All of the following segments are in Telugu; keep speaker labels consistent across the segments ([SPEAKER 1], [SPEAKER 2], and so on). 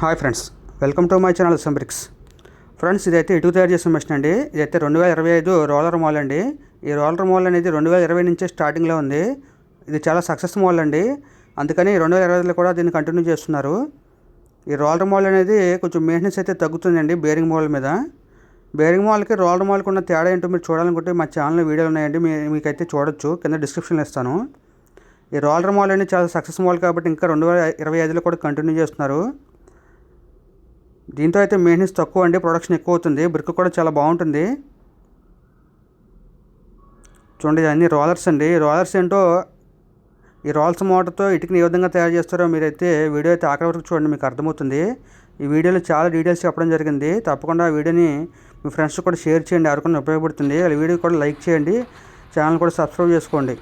[SPEAKER 1] Hi friends welcome to my channel సంబ్రిక్స్ friends ఇదైతే ఇటుకు తయారు చేసిన మిషన్ అండి. ఇదైతే రెండు వేల ఇరవై ఐదు రోలర్ మోల్ అండి. ఈ రోలర్ మోల్ అనేది రెండు వేల ఇరవై నుంచే స్టార్టింగ్లో ఉంది. ఇది చాలా సక్సెస్ మోల్ అండి. అందుకని రెండు వేల ఇరవై ఐదులో కూడా దీన్ని కంటిన్యూ చేస్తున్నారు. ఈ రోలర్ మోల్ అనేది కొంచెం మెయింటెనెన్స్ అయితే తగ్గుతుందండి బేరింగ్ మోల్ మీద. బేరింగ్ మాల్కి రోలర్ మాల్కి ఉన్న తేడా ఏంటో మీరు చూడాలనుకుంటే మా ఛానల్లో వీడియోలు ఉన్నాయండి. మీ మీకైతే చూడొచ్చు. కింద డిస్క్రిప్షన్లో ఇస్తాను. ఈ రోలర్ మాల్ అనేది చాలా సక్సెస్ మాల్ కాబట్టి ఇంకా రెండు వేల ఇరవై ఐదులో కూడా కంటిన్యూ చేస్తున్నారు. దీంతో అయితే మెయింటెనెన్స్ తక్కువ అండి ప్రొడక్షన్ ఎక్కువ అవుతుంది. బ్రిక్ కూడా చాలా బాగుంటుంది. చూడండి అన్ని రోలర్స్ అండి. రోలర్స్ ఏంటో ఈ రోల్స్ మోటార్తో ఇటుకని ఏ విధంగా తయారు చేస్తారో మీరైతే వీడియో అయితే ఆఖరి వరకు చూడండి మీకు అర్థమవుతుంది. ఈ వీడియోలో చాలా డీటెయిల్స్ చెప్పడం జరిగింది. తప్పకుండా ఆ వీడియోని మీ ఫ్రెండ్స్ కూడా షేర్ చేయండి ఎవరికైనా ఉపయోగపడుతుంది. వాళ్ళ వీడియో కూడా లైక్ చేయండి ఛానల్ కూడా సబ్స్క్రైబ్ చేసుకోండి.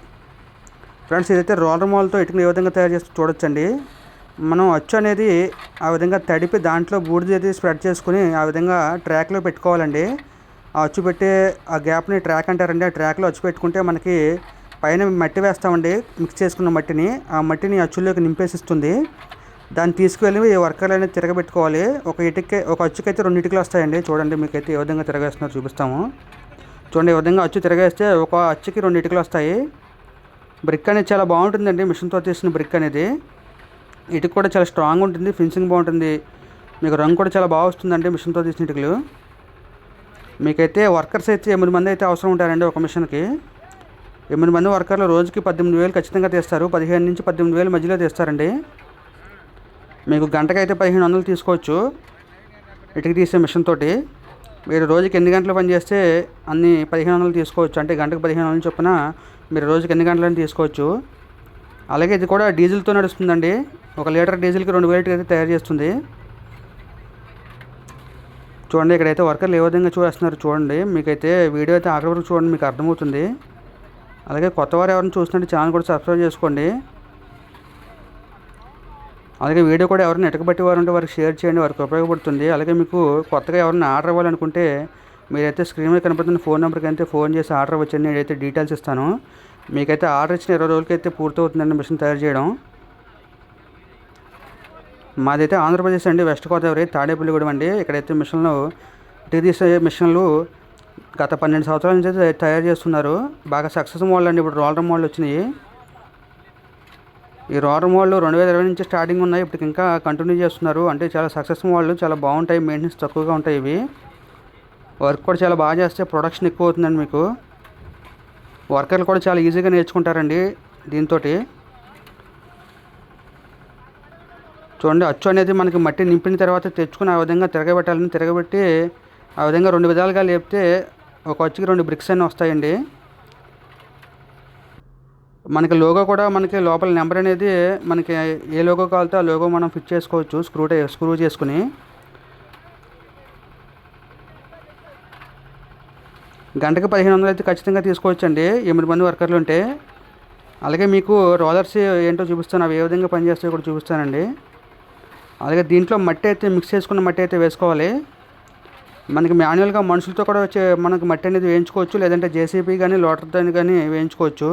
[SPEAKER 1] ఫ్రెండ్స్ ఇదైతే రోలర్ మాల్తో ఇటుకని ఏ విధంగా తయారు చేస్తూ చూడొచ్చండి. మనం అచ్చు అనేది ఆ విధంగా తడిపి దాంట్లో బూడిద అయితే స్ప్రెడ్ చేసుకుని ఆ విధంగా ట్రాక్లో పెట్టుకోవాలండి. ఆ అచ్చు పెట్టే ఆ గ్యాప్ని ట్రాక్ అంటారండి. ఆ ట్రాక్లో అచ్చు పెట్టుకుంటే మనకి పైన మట్టి వేస్తామండి. మిక్స్ చేసుకున్న మట్టిని. ఆ మట్టిని అచ్చుల్లోకి నింపేసిస్తుంది. దాన్ని తీసుకువెళ్ళి వర్కర్లు అనేది తిరగబెట్టుకోవాలి. ఒక ఇటుకే ఒక అచ్చుకైతే రెండు ఇటుకలు వస్తాయండి. చూడండి మీకైతే ఏ విధంగా తిరగేస్తున్నారో చూపిస్తాము. చూడండి ఈ విధంగా అచ్చు తిరగేస్తే ఒక అచ్చుకి రెండు ఇటుకలు వస్తాయి. బ్రిక్ అనేది చాలా బాగుంటుందండి. మిషన్తో తీసిన బ్రిక్ అనేది. ఇటుక కూడా చాలా స్ట్రాంగ్ ఉంటుంది ఫినిషింగ్ బాగుంటుంది. మీకు రంగు కూడా చాలా బాగా వస్తుందండి మిషన్తో తీసిన ఇటుకలు. మీకైతే వర్కర్స్ అయితే ఎనిమిది మంది అయితే అవసరం ఉంటారండి ఒక మిషన్కి. ఎనిమిది మంది వర్కర్లు రోజుకి పద్దెనిమిది వేలు ఖచ్చితంగా తీస్తారు. పదిహేను నుంచి పద్దెనిమిది వేలు మధ్యలో తీస్తారండి. మీకు గంటకైతే పదిహేను వందలు తీసుకోవచ్చు ఇటుక తీసే మిషన్ తోటి. మీరు రోజుకి ఎన్ని గంటలు పని చేస్తే అన్ని పదిహేను వందలు తీసుకోవచ్చు. అంటే గంటకు పదిహేను వందలు చొప్పున మీరు రోజుకి ఎన్ని గంటలని తీసుకోవచ్చు? అలాగే ఇది కూడా డీజిల్తో నడుస్తుందండి. ఒక లీటర్ డీజిల్కి రెండు వేలు అయితే తయారు చేస్తుంది. చూడండి ఇక్కడైతే వర్కర్లు ఏ విధంగా చూస్తున్నారు చూడండి. మీకైతే వీడియో అయితే ఆఖరి వరకు చూడండి మీకు అర్థమవుతుంది. అలాగే కొత్త వారు ఎవరైనా చూస్తుంటే ఛానల్ కూడా సబ్స్క్రైబ్ చేసుకోండి. అలాగే వీడియో కూడా ఎవరైనా ఎటకబట్టి వారు ఉంటే వారికి షేర్ చేయండి వారికి ఉపయోగపడుతుంది. అలాగే మీకు కొత్తగా ఎవరైనా ఆర్డర్ ఇవ్వాలనుకుంటే మీరైతే స్క్రీన్ మీద కనపడుతున్న ఫోన్ నెంబర్కి అయితే ఫోన్ చేసి ఆర్డర్ వచ్చండి నేనైతే డీటెయిల్స్ ఇస్తాను. మీకైతే ఆర్డర్ ఇచ్చిన ఇరవై రోజులకైతే పూర్తవుతుందండి మిషన్ తయారు చేయడం. మాదైతే ఆంధ్రప్రదేశ్ అండి వెస్ట్ గోదావరి తాడేపల్లిగూడెం అండి. ఇక్కడైతే మిషన్లు ఇటుక మిషన్లు గత పన్నెండు సంవత్సరాల నుంచి అయితే తయారు చేస్తున్నారు. బాగా సక్సెస్ మోడల్ అండి ఇప్పుడు రోలర్ మోడల్ వచ్చినాయి. ఈ రోలర్ మోడల్ రెండు వేల ఇరవై నుంచి స్టార్టింగ్ ఉన్నాయి ఇప్పుడు ఇంకా కంటిన్యూ చేస్తున్నారు. అంటే చాలా సక్సెస్ మోడల్ చాలా బాగుంటాయి మెయింటెనెన్స్ తక్కువగా ఉంటాయి ఇవి. వర్క్ కూడా చాలా బాగా చేస్తే ప్రొడక్షన్ ఎక్కువ అవుతుందండి మీకు. వర్కర్లు కూడా చాలా ఈజీగా నేర్చుకుంటారండి దీంతో చూడండి అచ్చు అనేది మనకి మట్టి నింపిన తర్వాత తెచ్చుకుని ఆ విధంగా తిరగబెట్టాలని తిరగబెట్టి ఆ విధంగా రెండు విధాలుగా లేపితే ఒక అచ్చుకి రెండు బ్రిక్స్ అన్నీ వస్తాయండి. మనకి లోగో కూడా మనకి లోపల నెంబర్ అనేది మనకి ఏ లోగో కావాలితే ఆ లోగో మనం ఫిట్ చేసుకోవచ్చు స్క్రూ స్క్రూ చేసుకుని. గంటకి పదిహేను వందలు అయితే ఖచ్చితంగా తీసుకోవచ్చండి. ఎనిమిది మంది వర్కర్లు ఉంటే. అలాగే మీకు రోలర్స్ ఏంటో చూపిస్తాను. అవి ఏ విధంగా పనిచేస్తాయో కూడా చూపిస్తానండి. అలాగే దీంట్లో మట్టి అయితే మిక్స్ చేసుకున్న మట్టి అయితే వేసుకోవాలి. మనకి మాన్యువల్గా మనుషులతో కూడా వచ్చే మనకి మట్టి అనేది వేయించుకోవచ్చు. లేదంటే జేసీబీ కానీ లోటర్తో కానీ వేయించుకోవచ్చు.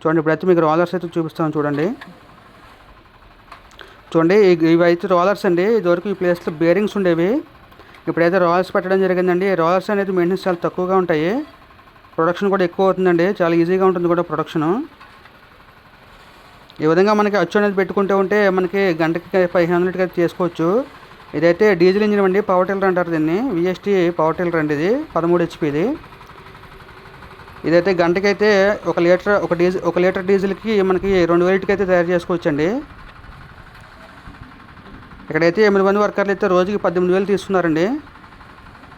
[SPEAKER 1] చూడండి ఇప్పుడైతే మీకు రోలర్స్ అయితే చూపిస్తాను చూడండి. చూడండి ఇవి అయితే రోలర్స్ అండి. ఇదివరకు ఈ ప్లేస్లో బేరింగ్స్ ఉండేవి. ఇప్పుడైతే రాయల్స్ పెట్టడం జరిగిందండి. రాయల్స్ అనేది మెయింటెనెన్స్ చాలా తక్కువగా ఉంటాయి. ప్రొడక్షన్ కూడా ఎక్కువ అవుతుందండి. చాలా ఈజీగా ఉంటుంది కూడా ప్రొడక్షను ఈ విధంగా మనకి అచ్చు అనేది పెట్టుకుంటూ ఉంటే మనకి గంటకి పదిహేను వందలకి అయితే చేసుకోవచ్చు. ఇదైతే డీజిల్ ఇంజిన్ అండి. పవర్ టిల్లర్ అంటారు దీన్ని. విఎస్టీ పవర్ టిల్లర్ అండి ఇది. పదమూడు హెచ్పిది ఇదైతే గంటకైతే ఒక లీటర్ ఒక డీజిల్ ఒక లీటర్ డీజిల్కి మనకి రెండు వేలకి అయితే తయారు చేసుకోవచ్చండి. ఇక్కడైతే ఎనిమిది మంది వర్కర్లు అయితే రోజుకి పద్దెనిమిది వేలు తీసుకున్నారండి.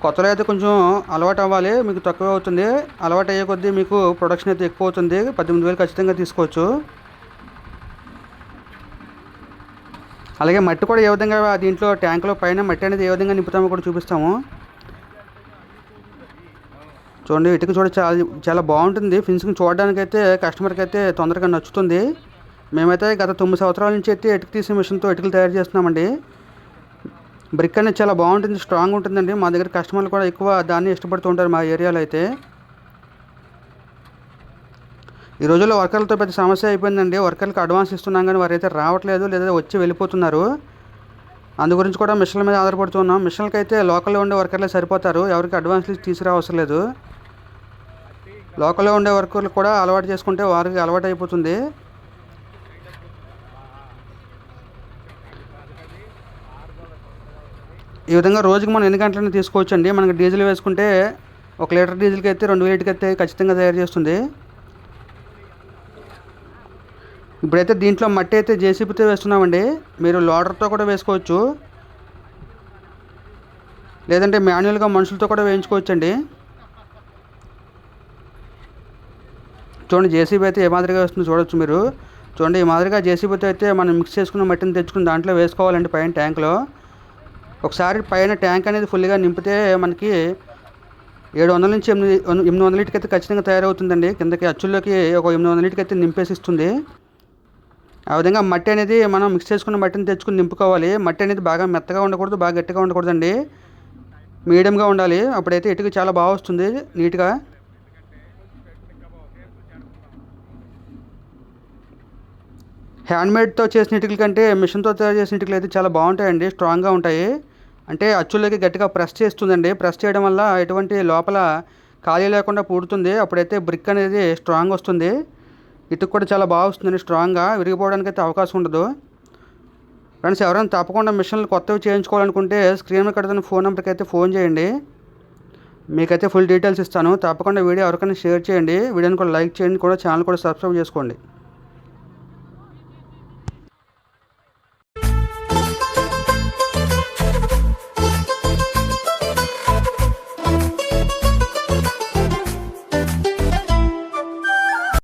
[SPEAKER 1] కొత్తలో అయితే కొంచెం అలవాటు అవ్వాలి మీకు తక్కువ అవుతుంది. అలవాటు అయ్యే కొద్దీ మీకు ప్రొడక్షన్ అయితే ఎక్కువ అవుతుంది. పద్దెనిమిది వేలు ఖచ్చితంగా తీసుకోవచ్చు. అలాగే మట్టి కూడా ఏ విధంగా దీంట్లో ట్యాంకులో పైన మట్టి అనేది ఏ విధంగా నింపుతామో కూడా చూపిస్తాము. చూడండి ఇటుక చూడ చాలా చాలా బాగుంటుంది. ఫినిషింగ్ చూడడానికి అయితే కస్టమర్కి అయితే తొందరగా నచ్చుతుంది. మేమైతే గత తొమ్మిది సంవత్సరాల నుంచి అయితే ఇటుక తీసే మిషన్తో ఇటుకలు తయారు చేస్తున్నామండి. బ్రిక్ అనేది చాలా బాగుంటుంది స్ట్రాంగ్ ఉంటుందండి. మా దగ్గర కస్టమర్లు కూడా ఎక్కువ దాన్ని ఇష్టపడుతూ ఉంటారు మా ఏరియాలో అయితే. ఈ రోజుల్లో వర్కర్లతో పెద్ద సమస్య అయిపోయిందండి. వర్కర్లకు అడ్వాన్స్ ఇస్తున్నాం కానీ వారైతే రావట్లేదు లేదా వచ్చి వెళ్ళిపోతున్నారు. అందు గురించి కూడా మిషన్ల మీద ఆధారపడుతున్నాం మిషన్లకి అయితే లోకల్లో ఉండే వర్కర్లే సరిపోతారు. ఎవరికి అడ్వాన్స్లు తీసుకురావసరం లేదు లోకల్లో ఉండే వర్కర్లు కూడా అలవాటు చేసుకుంటే వారికి అలవాటు అయిపోతుంది. ఈ విధంగా రోజుకి మనం ఎన్ని గంటలైనా తీసుకోవచ్చు అండి మనకి డీజిల్ వేసుకుంటే ఒక లీటర్ డీజిల్కి అయితే రెండు వేలకి అయితే ఖచ్చితంగా తయారు చేస్తుంది. ఇప్పుడైతే దీంట్లో మట్టి అయితే జేసీబీతో వేస్తున్నామండి. మీరు లోడర్తో కూడా వేసుకోవచ్చు. లేదంటే మాన్యువల్గా మనుషులతో కూడా వేయించుకోవచ్చు అండి చూడండి జేసీబీ అయితే ఏ మాదిరిగా వస్తుందో చూడొచ్చు మీరు. చూడండి ఈ మాదిరిగా జేసీబీతో అయితే మనం మిక్స్ చేసుకున్న మట్టిని తెచ్చుకుని దాంట్లో వేసుకోవాలండి పైన ట్యాంక్లో. ఒకసారి పైన ట్యాంక్ అనేది ఫుల్గా నింపితే మనకి ఏడు వందల నుంచి ఎనిమిది ఎనిమిది వందల లీటర్కి అయితే ఖచ్చితంగా తయారవుతుందండి. కిందకి అచ్చుల్లోకి ఒక ఎనిమిది వందల లీటర్కి అయితే నింపేసి ఇస్తుంది ఆ విధంగా మట్టి అనేది మనం మిక్స్ చేసుకున్న మట్టిని తెచ్చుకుని నింపుకోవాలి. మట్టి అనేది బాగా మెత్తగా ఉండకూడదు బాగా గట్టిగా ఉండకూడదండి. మీడియంగా ఉండాలి. అప్పుడైతే ఇటుక చాలా బాగా వస్తుంది నీట్గా. హ్యాండ్మేడ్తో చేసిన ఇటుకల కంటే మిషన్తో తయారు చేసిన ఇటుకలు అయితే చాలా బాగుంటాయండి స్ట్రాంగ్గా ఉంటాయి. అంటే అచ్చుల్లోకి గట్టిగా ప్రెస్ చేస్తుందండి. ప్రెస్ చేయడం వల్ల ఎటువంటి లోపల ఖాళీ లేకుండా పూడుతుంది. అప్పుడైతే బ్రిక్ అనేది స్ట్రాంగ్ వస్తుంది. ఇటుక కూడా చాలా బాగా వస్తుందండి స్ట్రాంగ్గా. విరిగిపోవడానికి అయితే అవకాశం ఉండదు. ఫ్రెండ్స్ ఎవరైనా తప్పకుండా మిషన్లు కొత్తవి చేయించుకోవాలనుకుంటే స్క్రీన్ మీద కడుతున్న ఫోన్ నెంబర్కి అయితే ఫోన్ చేయండి. మీకైతే ఫుల్ డీటెయిల్స్ ఇస్తాను. తప్పకుండా వీడియో ఎవరికైనా షేర్ చేయండి. వీడియోని కూడా లైక్ చేయండి. కూడా ఛానల్ కూడా సబ్స్క్రైబ్ చేసుకోండి.